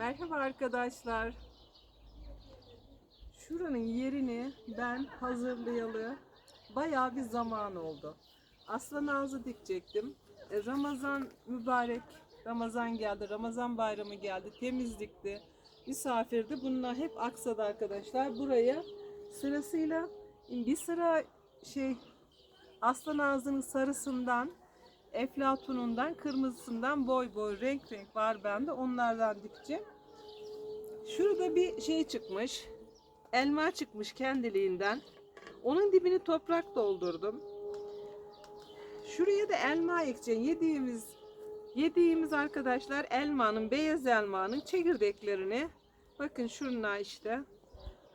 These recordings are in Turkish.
Merhaba arkadaşlar. Şuranın yerini ben hazırlayalı bayağı bir zaman oldu. Aslan ağzı dikecektim. E, Ramazan mübarek, Ramazan geldi, Ramazan bayramı geldi, temizlikti, misafirdi. Bunlar hep aksadı arkadaşlar. Buraya sırasıyla bir sıra şey aslan ağzının sarısından, eflatunundan, kırmızısından boy boy renk renk var bende. Onlardan dikeceğim. Şurada bir şey çıkmış. Elma çıkmış kendiliğinden. Onun dibini toprak doldurdum. Şuraya da elma ekeceğim. Yediğimiz yediğimiz arkadaşlar elmanın, beyaz elmanın çekirdeklerini bakın şunlar işte.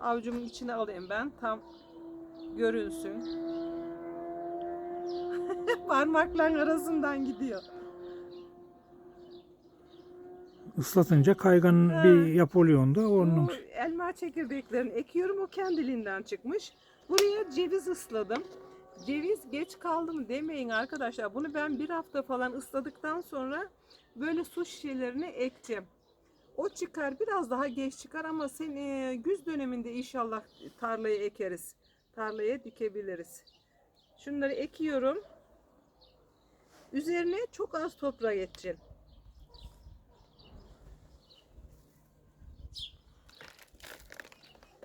Avucumun içine alayım ben. Tam görünsün. Parmakların arasından gidiyor. Islatınca kaygan Ha. bir yapı oluyor onda. Onun Bu elma çekirdeklerini ekiyorum o kendiliğinden çıkmış. Buraya ceviz ısladım. Ceviz geç kaldı mı demeyin arkadaşlar. Bunu ben bir hafta falan ısladıktan sonra böyle su şişelerine ekeceğim. O çıkar biraz daha geç çıkar ama sen e, güz döneminde inşallah tarlaya ekeriz. Tarlaya dikebiliriz. Şunları ekiyorum. Üzerine çok az toprak ekeceğim.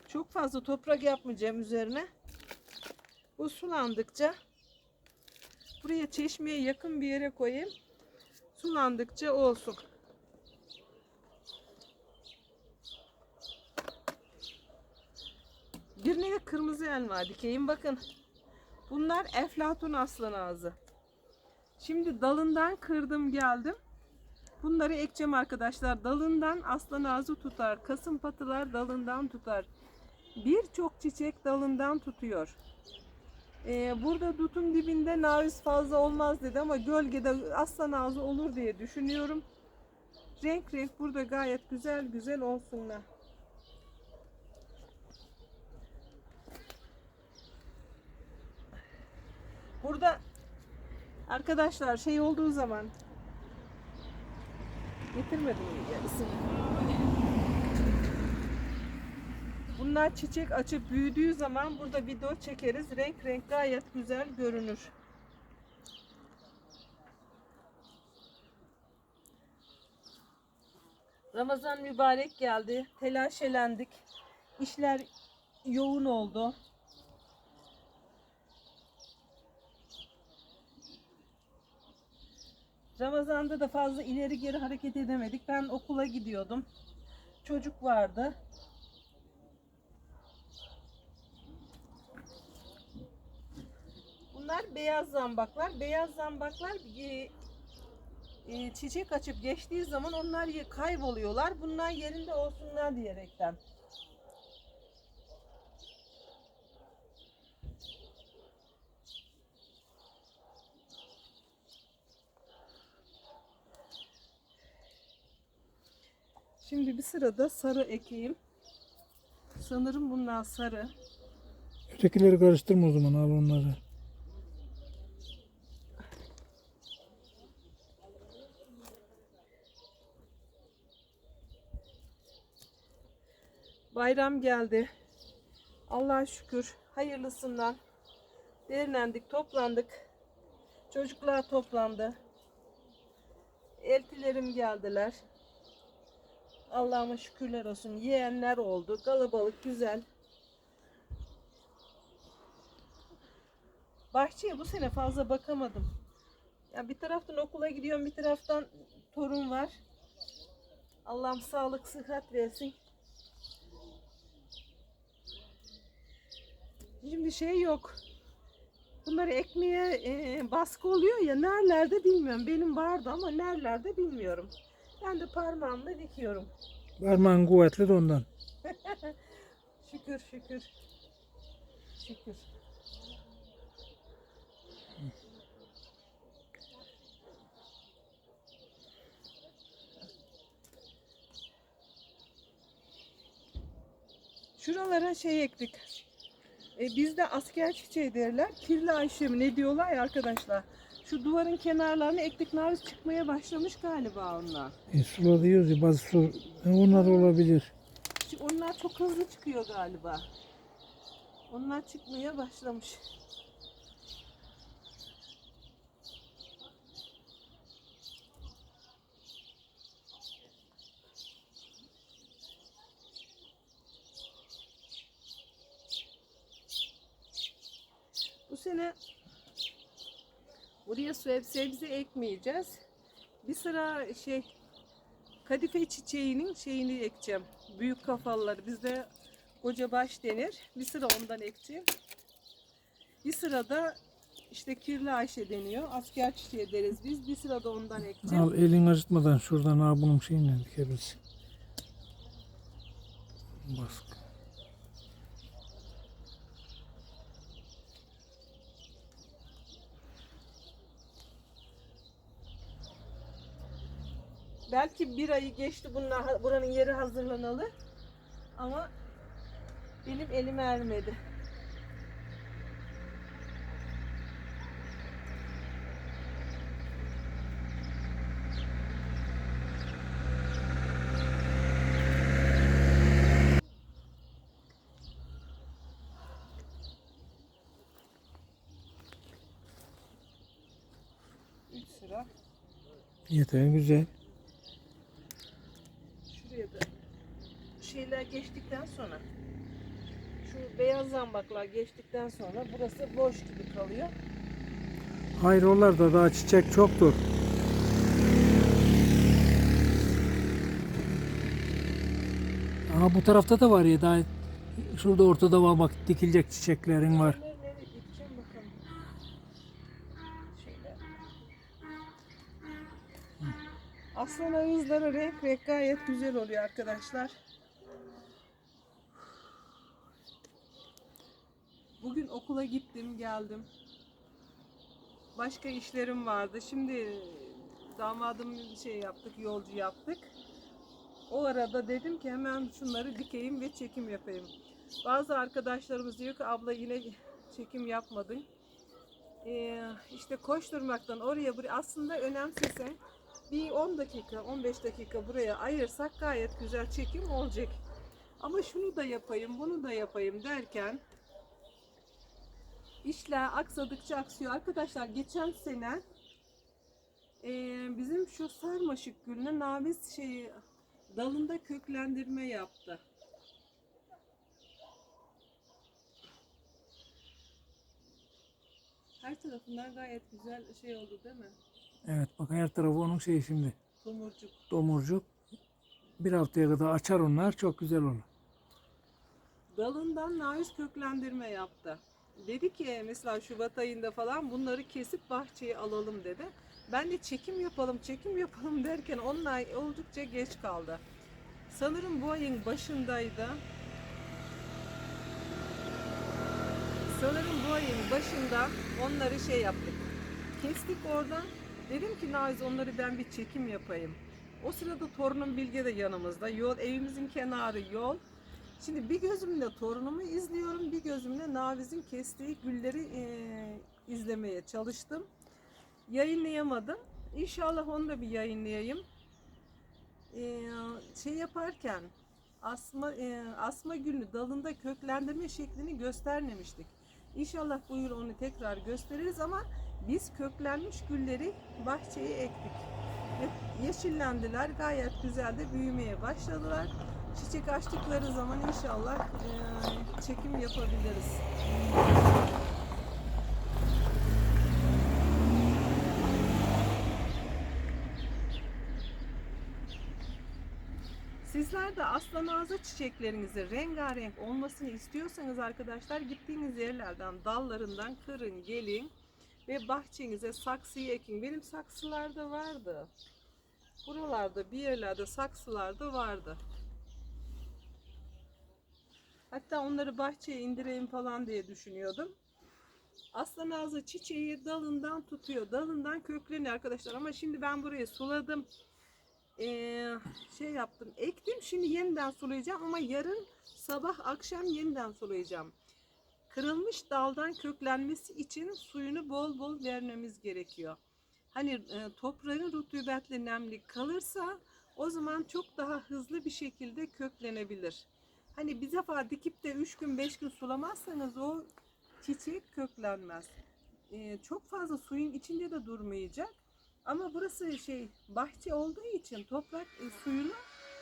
Çok fazla toprak yapmayacağım üzerine. Bu sulandıkça buraya çeşmeye yakın bir yere koyayım. Sulandıkça olsun. Birine kırmızı elma dikeyim. Bakın. Bunlar eflatun aslan ağzı. Şimdi dalından kırdım geldim. Bunları ekeceğim arkadaşlar. Dalından aslan ağzı tutar. Kasım patılar dalından tutar. Birçok çiçek dalından tutuyor. Ee, burada dutun dibinde naviz fazla olmaz dedi ama gölgede aslan ağzı olur diye düşünüyorum. Renk renk burada gayet güzel güzel olsunlar. Burada arkadaşlar şey olduğu zaman getirmedim yarısını. Bunlar çiçek açıp büyüdüğü zaman burada video çekeriz. Renk renk gayet güzel görünür. Ramazan mübarek geldi. Telaşelendik. İşler yoğun oldu. Ramazan'da da fazla ileri geri hareket edemedik. Ben okula gidiyordum. Çocuk vardı. Bunlar beyaz zambaklar. Beyaz zambaklar e, e, çiçek açıp geçtiği zaman onlar kayboluyorlar. Bunlar yerinde olsunlar diyerekten. Şimdi bir sırada sarı ekeyim. Sanırım bunlar sarı. ötekileri karıştırma o zaman al onları. Bayram geldi. Allah'a şükür hayırlısından derlendik, toplandık. Çocuklar toplandı. Eltilerim geldiler. Allah'ıma şükürler olsun. Yeğenler oldu. Kalabalık güzel. Bahçeye bu sene fazla bakamadım. Ya bir taraftan okula gidiyorum, bir taraftan torun var. Allah'ım sağlık, sıhhat versin. Şimdi şey yok. Bunları ekmeğe e, baskı oluyor ya nerelerde bilmiyorum. Benim vardı ama nerelerde bilmiyorum. Ben de parmağımla dikiyorum. Parmağın kuvvetli de ondan. Şükür şükür. Şükür. Şuralara şey ektik. E, bizde asker çiçeği derler. Kirli Ayşe mi ne diyorlar ya arkadaşlar. Şu duvarın kenarlarına ektik narız çıkmaya başlamış galiba onlar. E, sula diyoruz ya bazı su e, onlar olabilir. Çünkü Onlar çok hızlı çıkıyor galiba. Onlar çıkmaya başlamış. Bu sene buraya seb- sebze ekmeyeceğiz. Bir sıra şey kadife çiçeğinin şeyini ekeceğim. Büyük kafalıları. Bizde koca baş denir. Bir sıra ondan ekeceğim. Bir sırada işte kirli Ayşe deniyor. Asker çiçeği deriz biz. Bir sırada ondan ekeceğim. Al elin acıtmadan şuradan ha bunun şeyinden dikebilirsin. Baskı. Belki bir ayı geçti bunlar, buranın yeri hazırlanalı. Ama benim elim ermedi. Üç sıra. Yeter güzel. Şuraya da şeyler geçtikten sonra şu beyaz zambaklar geçtikten sonra burası boş gibi kalıyor. Hayır oralarda daha çiçek çoktur. Aha bu tarafta da var ya daha şurada ortada var bak dikilecek çiçeklerin var. Aslan ağızları renk renk gayet güzel oluyor arkadaşlar. Bugün okula gittim geldim. Başka işlerim vardı. Şimdi damadım şey yaptık, yolcu yaptık. O arada dedim ki hemen şunları dikeyim ve çekim yapayım. Bazı arkadaşlarımız diyor ki abla yine çekim yapmadın. Ee, işte koşturmaktan oraya buraya aslında önemsesen bir 10 dakika 15 dakika buraya ayırsak gayet güzel çekim olacak. Ama şunu da yapayım bunu da yapayım derken işler aksadıkça aksıyor. Arkadaşlar geçen sene ee, bizim şu sarmaşık gülüne naviz şeyi dalında köklendirme yaptı. Her tarafından gayet güzel şey oldu değil mi? Evet bak her tarafı onun şeyi şimdi. Tomurcuk. Domurcuk. Bir haftaya kadar açar onlar çok güzel olur. Dalından naviz köklendirme yaptı. Dedi ki mesela Şubat ayında falan bunları kesip bahçeye alalım dedi. Ben de çekim yapalım, çekim yapalım derken onlar oldukça geç kaldı. Sanırım bu ayın başındaydı. Sanırım bu ayın başında onları şey yaptık. Kestik oradan. Dedim ki Naviz onları ben bir çekim yapayım. O sırada torunum Bilge de yanımızda. Yol evimizin kenarı yol. Şimdi bir gözümle torunumu izliyorum, bir gözümle Naviz'in kestiği gülleri eee, izlemeye çalıştım. Yayınlayamadım. İnşallah onu da bir yayınlayayım. Eee, şey yaparken asma eee, asma gülünü dalında köklendirme şeklini göstermemiştik. İnşallah bu yıl onu tekrar gösteririz ama biz köklenmiş gülleri bahçeye ektik. Yeşillendiler, gayet güzel de büyümeye başladılar. Çiçek açtıkları zaman inşallah eee, çekim yapabiliriz. Sizler de aslan ağza çiçeklerinizi rengarenk olmasını istiyorsanız arkadaşlar gittiğiniz yerlerden dallarından kırın gelin ve bahçenize saksıyı ekin. Benim saksılarda vardı. Buralarda bir yerlerde saksılarda vardı. Hatta onları bahçeye indireyim falan diye düşünüyordum. Aslan ağzı çiçeği dalından tutuyor. Dalından kökleniyor arkadaşlar. Ama şimdi ben burayı suladım. Ee, şey yaptım. Ektim. Şimdi yeniden sulayacağım. Ama yarın sabah akşam yeniden sulayacağım. Kırılmış daldan köklenmesi için suyunu bol bol vermemiz gerekiyor. Hani e, toprağın rutubetli nemli kalırsa o zaman çok daha hızlı bir şekilde köklenebilir. Hani bir defa dikip de 3 gün 5 gün sulamazsanız o çiçek köklenmez. E, çok fazla suyun içinde de durmayacak. Ama burası şey bahçe olduğu için toprak e, suyunu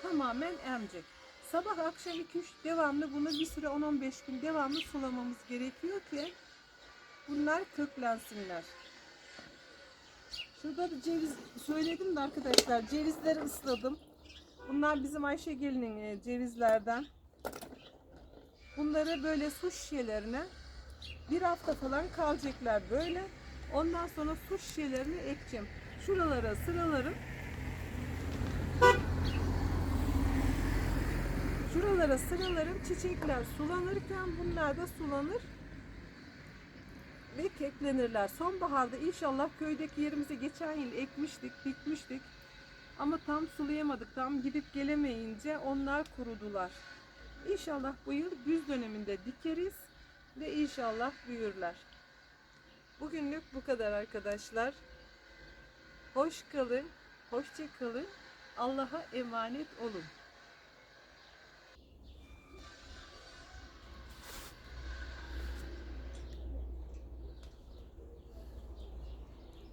tamamen emecek. Sabah akşam 2-3 devamlı bunu bir süre 10-15 gün devamlı sulamamız gerekiyor ki bunlar köklensinler. Şurada bir ceviz söyledim de arkadaşlar cevizleri ısladım. Bunlar bizim Ayşe gelinin e, cevizlerden. Bunları böyle su şişelerine bir hafta falan kalacaklar böyle. Ondan sonra su şişelerini ekeceğim. Şuralara sıralarım. Şuralara sıralarım. Çiçekler sulanırken bunlar da sulanır ve keklenirler. Sonbaharda inşallah köydeki yerimize geçen yıl ekmiştik, dikmiştik. Ama tam sulayamadık. Tam gidip gelemeyince onlar kurudular. İnşallah bu yıl güz döneminde dikeriz ve inşallah büyürler. Bugünlük bu kadar arkadaşlar. Hoş kalın, hoşça kalın. Allah'a emanet olun.